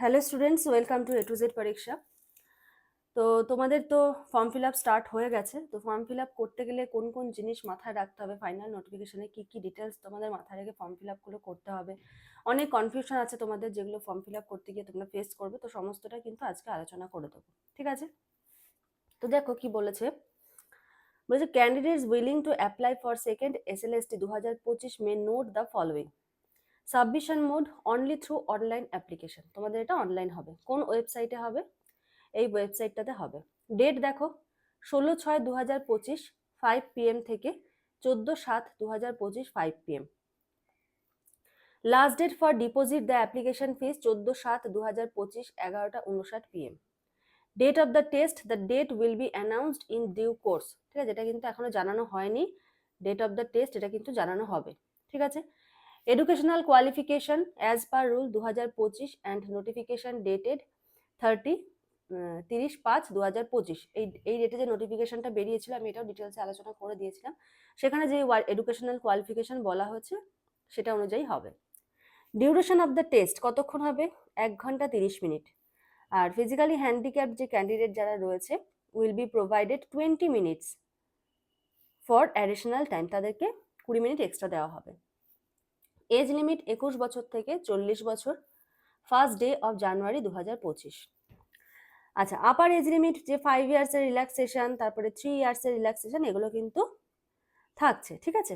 Hello students welcome to A to Z পরীক্ষা তো তোমাদের তো ফর্ম ফিল আপ স্টার্ট হয়ে গেছে। তো ফর্ম ফিল আপ করতে গেলে কোন কোন জিনিস মাথায় রাখতে হবে? ফাইনাল নোটিফিকেশনে কি কি ডিটেলস তোমাদের মাথায় রেখে ফর্ম ফিল আপগুলো করতে হবে? অনেক কনফিউশন আছে তোমাদের যেগুলো ফর্ম ফিল আপ করতে গিয়ে তোমরা ফেস করবে। তো সমস্তটা কিন্তু আজকে আলোচনা করে দেবো। ঠিক আছে? তো দেখো কি বলেছে। বলেছে candidates willing to apply for second S L S T দু হাজার পঁচিশ মে note the following submission mode only through online application তোমাদের এটা অনলাইন হবে। কোন ওয়েবসাইটে হবে? এই ওয়েবসাইটটাতে হবে। ডেট দেখো, ষোলো ছয় দু হাজার পঁচিশ ফাইভ পিএম থেকে চোদ্দ সাত দু হাজার পঁচিশ five PM last date for deposit the application fees চোদ্দ সাত দু হাজার পঁচিশ, এগারোটা উনষাট PM date of the test the date will be announced in due course ঠিক আছে? এটা কিন্তু এখনও জানানো হয়নি। ডেট অফ দ্য টেস্ট এটা কিন্তু জানানো হবে। ঠিক আছে? Educational qualification as per rule দু হাজার পঁচিশ অ্যান্ড নোটিফিকেশন ডেটেড থার্টি তিরিশ পাঁচ দু হাজার পঁচিশ এই এই ডেটে যে নোটিফিকেশনটা বেরিয়েছিল, আমি এটাও ডিটেলসে আলোচনা করে দিয়েছিলাম। সেখানে যে এডুকেশনাল কোয়ালিফিকেশন বলা হয়েছে সেটা অনুযায়ী হবে। ডিউরেশন অফ দ্য টেস্ট কতক্ষণ হবে? এক ঘণ্টা তিরিশ মিনিট। আর ফিজিক্যালি হ্যান্ডিক্যাপ যে ক্যান্ডিডেট যারা রয়েছে will be provided twenty minutes for additional time তাদেরকে কুড়ি মিনিট এক্সট্রা দেওয়া হবে। এজ লিমিট একুশ বছর থেকে চল্লিশ বছর। ফার্স্ট ডে অফ জানুয়ারি দু হাজার পঁচিশ। আচ্ছা আপার এজ লিমিট যে ফাইভ ইয়ার্সের রিল্যাক্সেশন তারপরে থ্রি ইয়ার্সের রিল্যাক্সেশন এগুলো কিন্তু থাকছে, ঠিক আছে?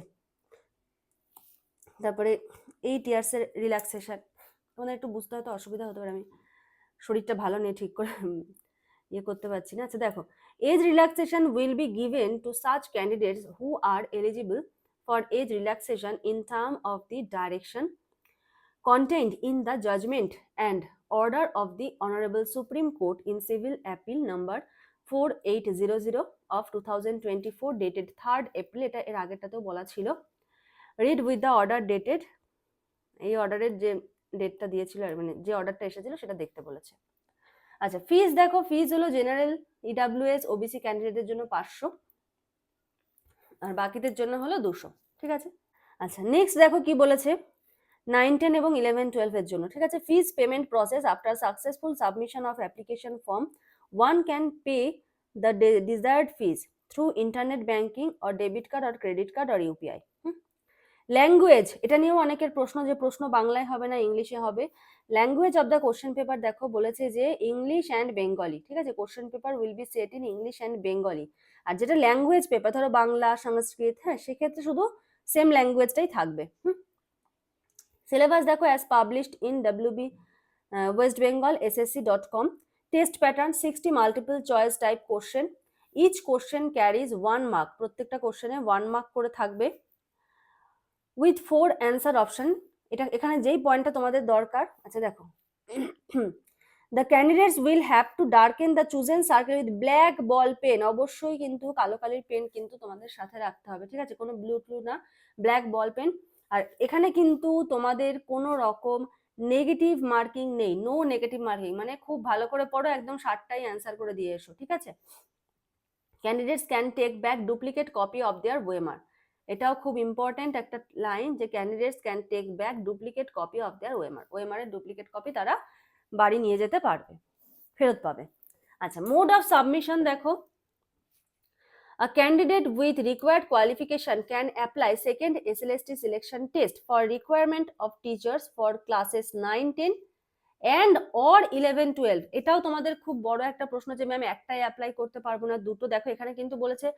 তারপরে এইট ইয়ার্সের রিল্যাক্সেশন তোমাদের একটু বুঝতে হয়তো অসুবিধা হতে পারে, আমি শরীরটা ভালো নেই, ঠিক করে ইয়ে করতে পারছি না। আচ্ছা দেখো age relaxation will be given to such candidates who are eligible for age relaxation in term of the direction contained in the judgment and order of the Honorable Supreme Court in Civil Appeal number 4800 of 2024 dated 3rd April এটা এর আগেরটাতেও বলা ছিল read with the order dated এই অর্ডারের যে ডেটটা দিয়েছিল আর মানে যে অর্ডারটা এসেছিল সেটা দেখতে বলেছে আচ্ছা ফিজ দেখো ফিজ হলো জেনারেল ইডাব্লিউএস ওবিসি ক্যান্ডিডেটের জন্য পাঁচশো আর বাকিদের জন্য হলো দুশো, ঠিক আছে? আচ্ছা নেক্সট দেখো কি বলেছে? নাইন টেন এবং ইলেভেন টুয়েলভের জন্য, ঠিক আছে? Fees payment process after successful submission of application form one can pay the desired fees through internet banking or debit card or credit card or UPI language এটা নিয়েও অনেকের প্রশ্ন যে প্রশ্ন বাংলায় হবে না, ইংলিশে হবে। Language of the question paper দেখো বলেছে যে ইংলিশ অ্যান্ড বেঙ্গলি ঠিক আছে? Question paper will be set in English and Bengali আর যেটা ল্যাঙ্গুয়েজ পেপার ধরো বাংলা, সংস্কৃত হ্যাঁ সেক্ষেত্রে শুধু সেম ল্যাঙ্গুয়েজটাই থাকবে, হুম? সিলেবাস দেখো as published in WB West Bengal SSC dot com test pattern sixty multiple choice type question each question carries one mark প্রত্যেকটা কোশ্চেনে ওয়ান মার্ক করে থাকবে উইথ ফোর অ্যান্সার অপশন এটা, এখানে যেই পয়েন্টটা তোমাদের দরকার আচ্ছা দেখো the candidates will have to darken the chosen circle with black ball pen অবশ্যই কিন্তু কালো কালির পেন কিন্তু তোমাদের সাথে রাখতে হবে, ঠিক আছে? কোনো ব্লু ট্লু না ব্ল্যাক বল পেন আর এখানে কিন্তু তোমাদের কোনো রকম নেগেটিভ মার্কিং নেই নো নেগেটিভ মার্কিং মানে খুব ভালো করে পড়ো, একদম ষাটটাই অ্যান্সার করে দিয়ে এসো, ঠিক আছে? Candidates can take back duplicate copy of their OMR এটাও খুব ইম্পর্টেন্ট একটা লাইন যে candidates can take back duplicate copy of their OMR ওয়েমারের duplicate copy তারা বাড়ি নিয়ে যেতে পারবে, ফেরত পাবে। আচ্ছা মোড অফ সাবমিশন দেখো। A candidate with required qualification can apply second S L S T selection test for requirement of teachers for classes nine ten and or 11, 12 এটাও তোমাদের খুব বড় একটা প্রশ্ন যে ম্যাম একটাই অ্যাপ্লাই করতে পারব না দুটো। দেখো এখানে কিন্তু বলেছে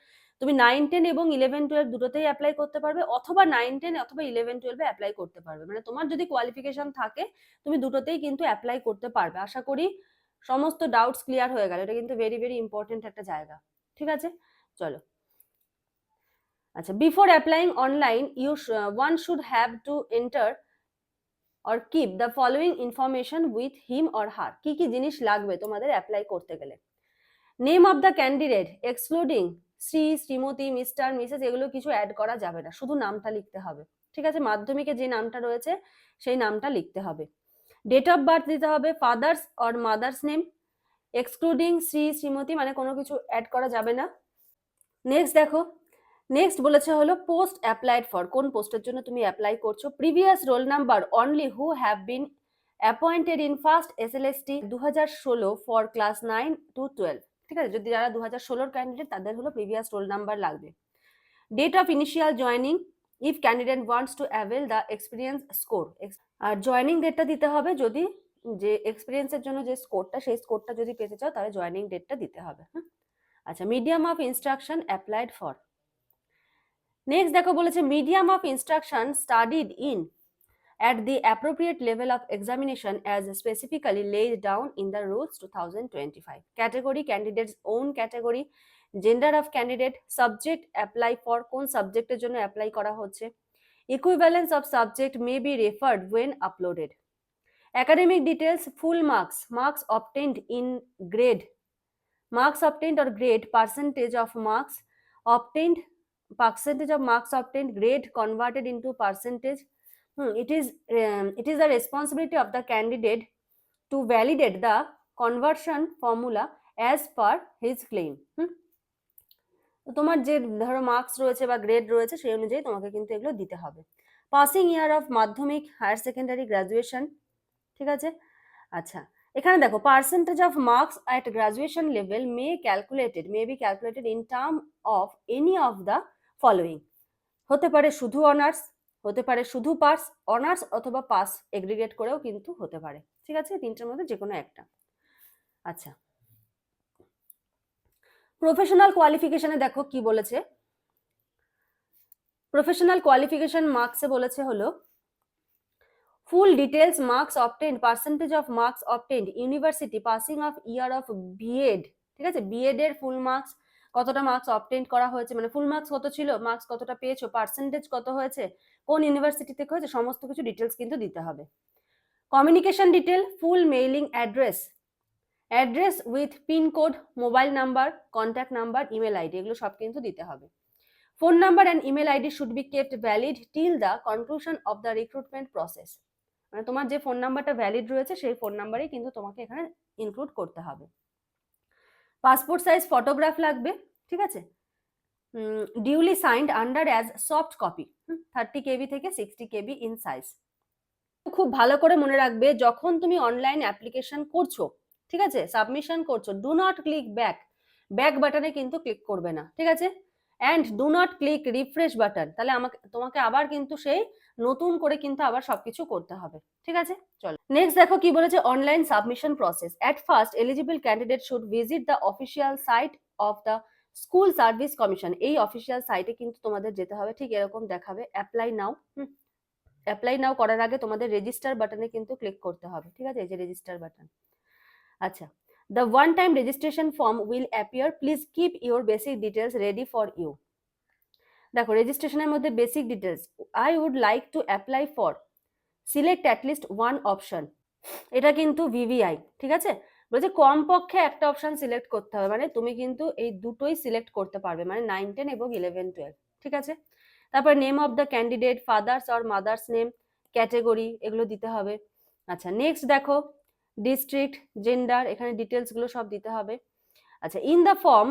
তুমি নাইন টেন এবং ইলেভেন টুয়েলভ দুটোতেই অ্যাপ্লাই করতে পারবে অথবা নাইন টেন অথবা ইলেভেন টুয়েলভে অ্যাপ্লাই করতে পারবে। মানে তোমার যদি কোয়ালিফিকেশন থাকে তুমি দুটোতেই কিন্তু অ্যাপ্লাই করতে পারবে। আশা করি সমস্ত ডাউটস ক্লিয়ার হয়ে গেল। এটা কিন্তু ভেরি ভেরি ইম্পর্টেন্ট একটা জায়গা। ঠিক আছে? চলো। আচ্ছা before applying online you one should have to enter or keep the following information with him or her কি কি জিনিস লাগবে তোমাদের অ্যাপ্লাই করতে গেলে? Name of the candidate excluding Shri, Shrimati mister missus এগুলো কিছু অ্যাড করা যাবে না। শুধু নামটা লিখতে হবে। ঠিক আছে? মাধ্যমিকে যে নামটা রয়েছে, সেই নামটা লিখতে হবে। ডেট অফ বার্থ দিতে হবে father's or mother's name excluding Shri, Shrimati মানে কোনো কিছু অ্যাড করা যাবে না। নেক্সট দেখো নেক্সট বলেছে হলো পোস্ট অ্যাপ্লাইড ফর কোন পোস্টের জন্য তুমি অ্যাপ্লাই করছ? Previous roll number only who have been appointed in first SLST দু হাজার ষোলো for class nine to twelve ঠিক আছে? যদি যারা দু হাজার ষোলোর ক্যান্ডিডেট তাদের হলো প্রিভিয়াস রোল নাম্বার লাগবে। Date of initial joining if candidate wants to avail the experience score R joining ডেটটা দিতে হবে যদি যে এক্সপিরিয়েন্সের জন্য যে স্কোরটা সেই স্কোরটা যদি পেতে চাও, তাহলে জয়নিং ডেটটা দিতে হবে। হ্যাঁ আচ্ছা medium of instruction applied for next দেখো বলেছে medium of instruction studied in at the appropriate level of examination as specifically laid down in the rules two thousand twenty five category candidates own category gender of candidate subject apply for কোন সাবজেক্টের জন্য apply করা হচ্ছে? Equivalence of subject may be referred when uploaded academic details full marks marks obtained in grade marks obtained or grade percentage of marks obtained percentage of marks obtained grade converted into percentage Hmm, it is um, it is the responsibility of the candidate to validate the conversion formula as per his claim তো তোমার যে ধরো marks রয়েছে বা grade রয়েছে সেই অনুযায়ী তোমাকে কিন্তু এগুলো দিতে হবে passing year of Madhyamik higher secondary graduation ঠিক আছে আচ্ছা এখানে দেখো percentage of marks at graduation level may calculated may be calculated in term of any of the following হতে পারে শুধু অনার্স হতে পারে শুধু পাস অনার্স অথবা পাস এগ্রিগেট করেও কিন্তু হতে পারে। ঠিক আছে? তিনটার মধ্যে যে কোনো একটা। আচ্ছা। প্রফেশনাল কোয়ালিফিকেশনে দেখো কি বলেছে। প্রফেশনাল কোয়ালিফিকেশন মার্কসে বলেছে হলো full details marks obtained percentage of marks obtained university passing of year of B Ed ঠিক আছে? বিএড এর ফুল মার্কস কতটা মার্কস অবটেন্ড করা হয়েছে? মানে ফুল মার্কস কত ছিল? মার্কস কতটা পেয়েছ? পার্সেন্টেজ কত হয়েছে? কোন ইউনিভার্সিটি থেকে হয়েছে? সমস্ত কিছু ডিটেলস কিন্তু দিতে হবে। Communication detail full mailing address address with pincode mobile number contact number email ID এগুলো সব কিন্তু দিতে হবে। Phone number and email ID should be kept valid till the conclusion of the recruitment process মানে তোমার যে ফোন নাম্বারটা valid রয়েছে, সেই ফোন নাম্বারেই কিন্তু তোমাকে এখানে ইনক্লুড করতে হবে। পাসপোর্ট সাইজ ফটোগ্রাফ লাগবে, ঠিক আছে? Duly signed under as soft copy thirty KB থেকে সিক্সটি কেবি ইন সাইজ খুব ভালো করে মনে রাখবে, যখন তুমি অনলাইন অ্যাপ্লিকেশন করছ, ঠিক আছে? সাবমিশন করছ do not click back back বাটনে কিন্তু ক্লিক করবে না, ঠিক আছে? And do not click refresh button তাহলে আমাকে, তোমাকে আবার কিন্তু সেই নতুন করে কিন্তু আবার সবকিছু করতে হবে। ঠিক আছে? চলো। নেক্সট দেখো কি বলেছে online submission process at first eligible candidate should visit the official site of the school service commission এই অফিসিয়াল সাইটে কিন্তু তোমাদের যেতে হবে। ঠিক এরকম দেখাবে। অ্যাপ্লাই নাও অ্যাপ্লাই নাও করার আগে তোমাদের রেজিস্টার বাটনে কিন্তু ক্লিক করতে হবে। ঠিক আছে? এই যে রেজিস্টার বাটন আচ্ছা। The one time registration form will appear please keep your basic details ready for you দেখো রেজিস্ট্রেশনের মধ্যে basic details I would like to apply for select at least one option এটা কিন্তু ভিভিআই ঠিক আছে? বলছে কমপক্ষে একটা অপশন সিলেক্ট করতে হবে মানে তুমি কিন্তু এই দুটোই সিলেক্ট করতে পারবে মানে নাইন টেন এবং ইলেভেন টুয়েলভ ঠিক আছে? তারপর name of the candidate father's or mother's name category এগুলো দিতে হবে। আচ্ছা নেক্সট দেখো ডিস্ট্রিক্ট জেন্ডার এখানে ডিটেলসগুলো সব দিতে হবে। আচ্ছা in the form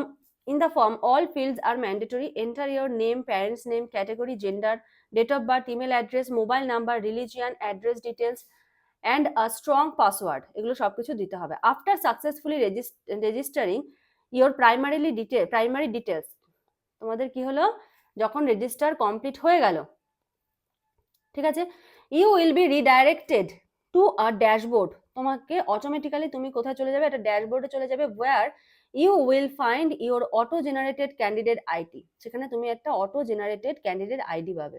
in the form all fields are mandatory enter your name parents name category gender date of birth email address mobile number religion address details and a strong password এগুলো সব কিছু দিতে হবে। After successfully registering your primarily detail primary details তোমাদের কি হলো? যখন register complete হয়ে গেল, ঠিক আছে? You will be redirected to a dashboard তোমাকে অটোমেটিক্যালি তুমি কোথায় চলে যাবে? একটা ড্যাশবোর্ডে চলে যাবে where you will find your auto generated candidate ID সেখানে তুমি একটা অটো জেনারেটেড ক্যান্ডিডেট আইডি পাবে।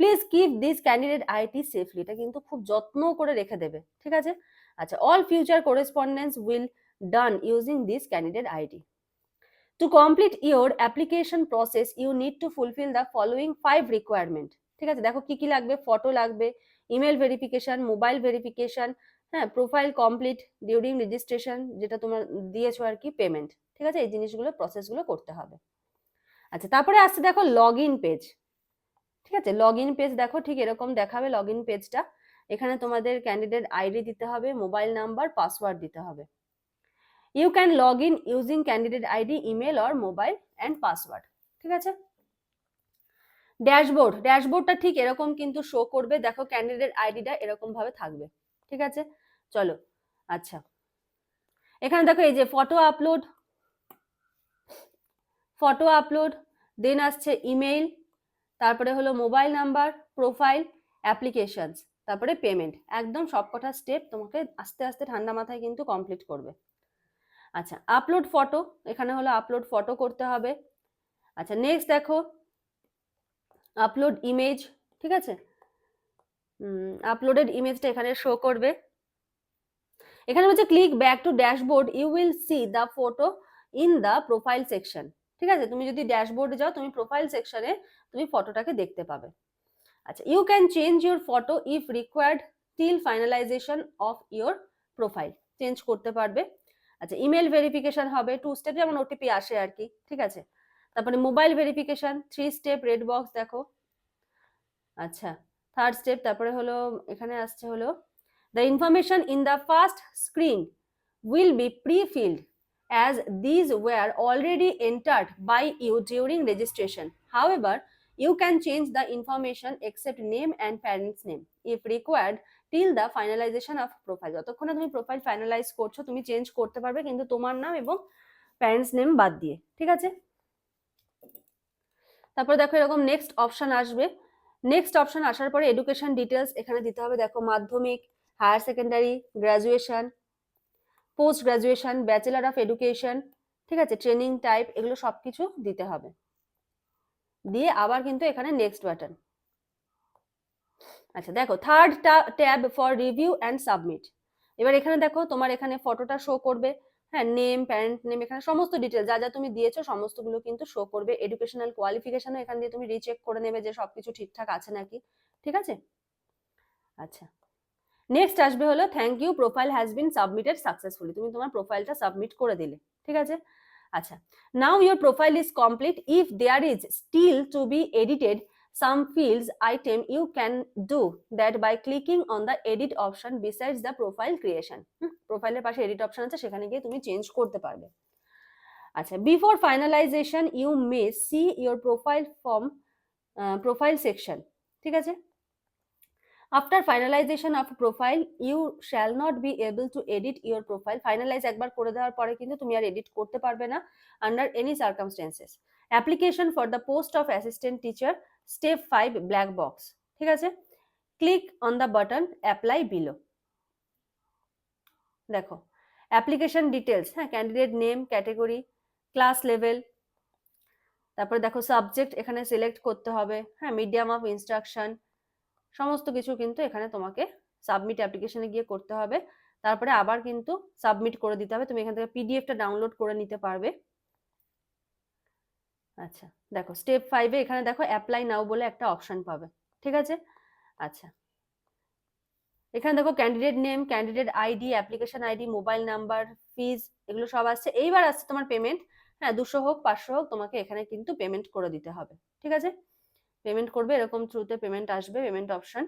Please keep this candidate ID safely এটা কিন্তু খুব যত্ন করে রেখে দেবে, ঠিক আছে? আচ্ছা all future correspondence will done using this candidate ID to complete your application process you need to fulfil the following five requirement ঠিক আছে? দেখো কি কি লাগবে? ফটো লাগবে ইমেল ভেরিফিকেশন মোবাইল ভেরিফিকেশন হ্যাঁ প্রোফাইল কমপ্লিট ডিউরিং রেজিস্ট্রেশন যেটা তোমার দিয়েছ আর কি পেমেন্ট ঠিক আছে? এই জিনিসগুলো প্রসেসগুলো করতে হবে। আচ্ছা তারপরে আসছে দেখো লগ ইন পেজ ঠিক আছে? লগ ইন পেজ দেখো, ঠিক এরকম দেখাবে লগ ইন পেজটা এখানে তোমাদের ক্যান্ডিডেট আইডি দিতে হবে মোবাইল নাম্বার পাসওয়ার্ড দিতে হবে। You can log in using candidate ID email or mobile and password ঠিক আছে? ড্যাশবোর্ড ড্যাশবোর্ডটা ঠিক এরকম কিন্তু শো করবে। দেখো ক্যান্ডিডেট আইডিটা এরকম ভাবে থাকবে, ঠিক আছে? চলো আচ্ছা। এখানে দেখো এই যে photo upload photo upload then আসছে ইমেইল তারপরে হলো মোবাইল নাম্বার প্রোফাইল অ্যাপ্লিকেশনস তারপরে পেমেন্ট একদম সবকটা স্টেপ তোমাকে আস্তে আস্তে ঠান্ডা মাথায় কিন্তু কমপ্লিট করবে। আচ্ছা আপলোড ফটো এখানে হলো আপলোড ফটো করতে হবে। আচ্ছা নেক্সট দেখো আপলোড ইমেজ ঠিক আছে? আপলোডেড ইমেজটা এখানে শো করবে। এখানে হচ্ছে click back to dashboard you will see the photo in the profile section ঠিক আছে? তুমি যদি ড্যাশবোর্ডে যাও, তুমি প্রোফাইল সেকশনে তুমি ফটোটাকে দেখতে পাবে। আচ্ছা you can change your photo if required till finalisation of your profile change করতে পারবে। আচ্ছা ইমেল ভেরিফিকেশন হবে টু স্টেপ যেমন ওটিপি আসে আর কি, ঠিক আছে? তারপরে mobile verification three step red box দেখো। আচ্ছা থার্ড স্টেপ তারপরে হলো, এখানে আসছে হলো information in the first screen will be pre filled as these were already entered by you during registration. However, you can change the information except name and parents name if required till the finalization of profile. যতক্ষণে তুমি profile finalise করছ তুমি change করতে পারবে কিন্তু তোমার নাম এবং প্যারেন্টস নেম বাদ দিয়ে ঠিক আছে তারপরে দেখো এরকম নেক্সট অপশন আসবে নেক্সট অপশন আসার পরে এডুকেশন ডিটেলস এখানে দিতে হবে দেখো Madhyamik higher secondary graduation post graduation bachelor of education, ঠিক আছে, ট্রেনিং টাইপ, এগুলো সব কিছু দিতে হবে। দিয়ে আবার কিন্তু এখানে নেক্সট বাটন। আচ্ছা দেখো third tab for review and submit এবার এখানে দেখো, তোমার এখানে ফটোটা শো করবে। হ্যাঁ নেম প্যারেন্ট নেম এখানে সমস্ত ডিটেল যা যা তুমি দিয়েছ, সমস্তগুলো কিন্তু শো করবে। এডুকেশনাল কোয়ালিফিকেশনও এখান দিয়ে তুমি রিচেক করে নেবে যে সবকিছু ঠিকঠাক আছে নাকি। ঠিক আছে? আচ্ছা। নেক্সট আসবে হলো thank you profile has been submitted successfully তুমি তোমার প্রোফাইলটা সাবমিট করে দিলে, ঠিক আছে? আচ্ছা now your profile is complete if there is still to be edited some fields, item you can do that by clicking on the edit option besides the profile creation. প্রোফাইলের পাশে এডিট অপশন আছে, সেখানে গিয়ে তুমি change করতে পারবে। আচ্ছা before finalisation you may see your profile form profile section ঠিক আছে? After finalisation of profile you shall not be able to edit your profile finalise একবার করে দেওয়ার পরে কিন্তু তুমি আর এডিট করতে পারবে না under any circumstances application for the post of assistant teacher step five black box ঠিক আছে? Click on the button apply below দেখো অ্যাপ্লিকেশন ডিটেলস হ্যাঁ candidate name category class level তারপরে দেখো সাবজেক্ট এখানে সিলেক্ট করতে হবে হ্যাঁ মিডিয়াম অফ ইনস্ট্রাকশন সমস্ত কিছু কিন্তু এখানে তোমাকে সাবমিট অ্যাপ্লিকেশনে গিয়ে করতে হবে। তারপরে আবার কিন্তু সাবমিট করে দিতে হবে। তুমি এখান থেকে পিডিএফটা ডাউনলোড করে নিতে পারবে। আচ্ছা দেখো স্টেপ ফাইভে এখানে দেখো অ্যাপ্লাই নাও বলে একটা অপশন পাবে। ঠিক আছে? আচ্ছা। এখানে দেখো candidate name candidate ID application ID mobile number fees এগুলো সব আসছে। এইবার আসছে তোমার পেমেন্ট হ্যাঁ দুশো হোক, পাঁচশো হোক, তোমাকে এখানে কিন্তু পেমেন্ট করে দিতে হবে। ঠিক আছে? পেমেন্ট করবে, এরকম থ্রুতে পেমেন্ট আসবে পেমেন্ট অপশন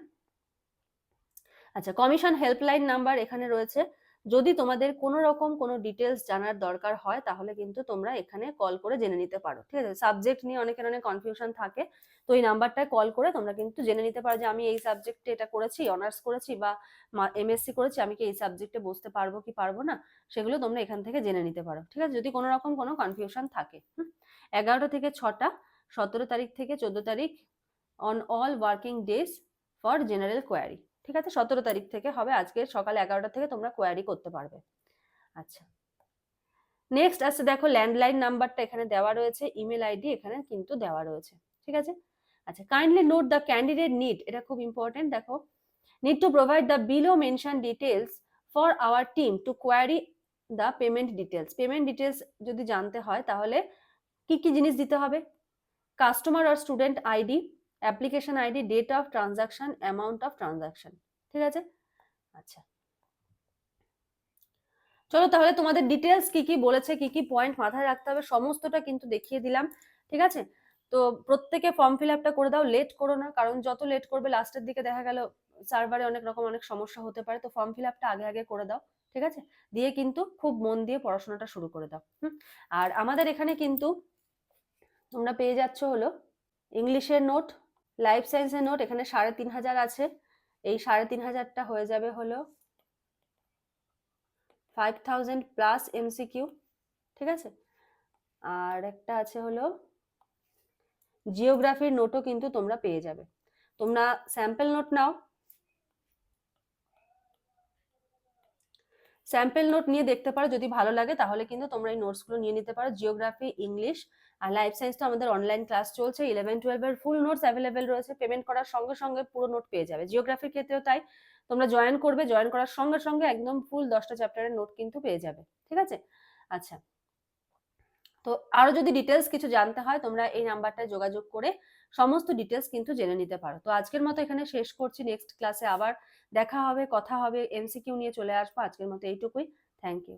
আচ্ছা কমিশন হেল্পলাইন নাম্বার এখানে রয়েছে। যদি তোমাদের কোনো রকম কোনো ডিটেলস জানার দরকার হয়, তাহলে কিন্তু তোমরা এখানে কল করে জেনে নিতে পারো, ঠিক আছে? সাবজেক্ট নিয়ে অনেকের অনেক কনফিউশন থাকে, তো এই নাম্বারটায় কল করে তোমরা কিন্তু জেনে নিতে পারো যে আমি এই সাবজেক্টে এটা করেছি অনার্স করেছি বা এমএসসি করেছি, আমি কি এই সাবজেক্টে বসতে পারব কি পারব না, সেগুলো তোমরা এখান থেকে জেনে নিতে পারো, ঠিক আছে? যদি কোনো রকম কোনো কনফিউশন থাকে এগারোটা থেকে ছটা সতেরো তারিখ থেকে চোদ্দ তারিখ on all working days for general query ঠিক আছে? সতেরো তারিখ থেকে হবে আজকে সকাল এগারোটা থেকে তোমরা কোয়ারি করতে পারবে। আচ্ছা। নেক্সট আসছে, দেখো ল্যান্ডলাইন নাম্বারটা এখানে দেওয়া রয়েছে ইমেল আইডি এখানে কিন্তু দেওয়া রয়েছে। ঠিক আছে? আচ্ছা kindly note the candidate need এটা খুব ইম্পর্টেন্ট দেখো। Need to provide the below mention details for our team to query the payment details payment details যদি জানতে হয়, তাহলে কি কি জিনিস দিতে হবে? Customer R student ID application ID date of transaction amount of transaction ঠিক আছে? আচ্ছা। চলো তাহলে তোমাদের ডিটেলস কি কি বলেছে, কি কি পয়েন্ট মাথায় রাখতে হবে, সমস্তটা কিন্তু দেখিয়ে দিলাম, ঠিক আছে? তো প্রত্যেকে ফর্ম ফিল আপটা করে দাও লেট করো না, কারণ যত লেট করবে লাস্টের দিকে দেখা গেল সার্ভারে অনেক রকম অনেক সমস্যা হতে পারে, তো ফর্ম ফিল আপটা আগে আগে করে দাও, ঠিক আছে? দিয়ে কিন্তু খুব মন দিয়ে পড়াশোনাটা শুরু করে দাও আর আমাদের এখানে কিন্তু তোমরা পেয়ে যাচ্ছ হলো ইংলিশের নোট, লাইফ সায়েন্সের নোট, এখানে সাড়ে তিন হাজার আছে। এই সাড়ে তিন হাজারটা হয়ে যাবে হলো ফাইভ থাউজেন্ড প্লাস এমসিকিউ ঠিক আছে? আর একটা আছে হলো জিওগ্রাফির নোটও কিন্তু তোমরা পেয়ে যাবে। তোমরা স্যাম্পল নোট নাও স্যাম্পল নোট নিয়ে দেখতে পারো, যদি ভালো লাগে তাহলে কিন্তু তোমরা এই নোটসগুলো নিয়ে নিতে পারো। জিওগ্রাফি ইংলিশ আর লাইফ সায়েন্স তো আমাদের অনলাইন ক্লাস চলছে। ইলেভেন টুয়েলভের ফুল নোটস অ্যাভেলেবেল রয়েছে। পেমেন্ট করার সঙ্গে সঙ্গে পুরো নোট পেয়ে যাবে। জিওগ্রাফির ক্ষেত্রেও তাই। তোমরা জয়েন করবে জয়েন করার সঙ্গে সঙ্গে একদম ফুল দশটা চ্যাপ্টারের নোট কিন্তু পেয়ে যাবে। ঠিক আছে? আচ্ছা। তো আরও যদি ডিটেলস কিছু জানতে হয় তোমরা এই নাম্বারটায় যোগাযোগ করে সমস্ত ডিটেলস কিন্তু জেনে নিতে পারো। তো আজকের মতো এখানে শেষ করছি। নেক্সট ক্লাসে আবার দেখা হবে, কথা হবে এমসিকিউ নিয়ে চলে আসব। আজকের মতো এইটুকুই। Thank you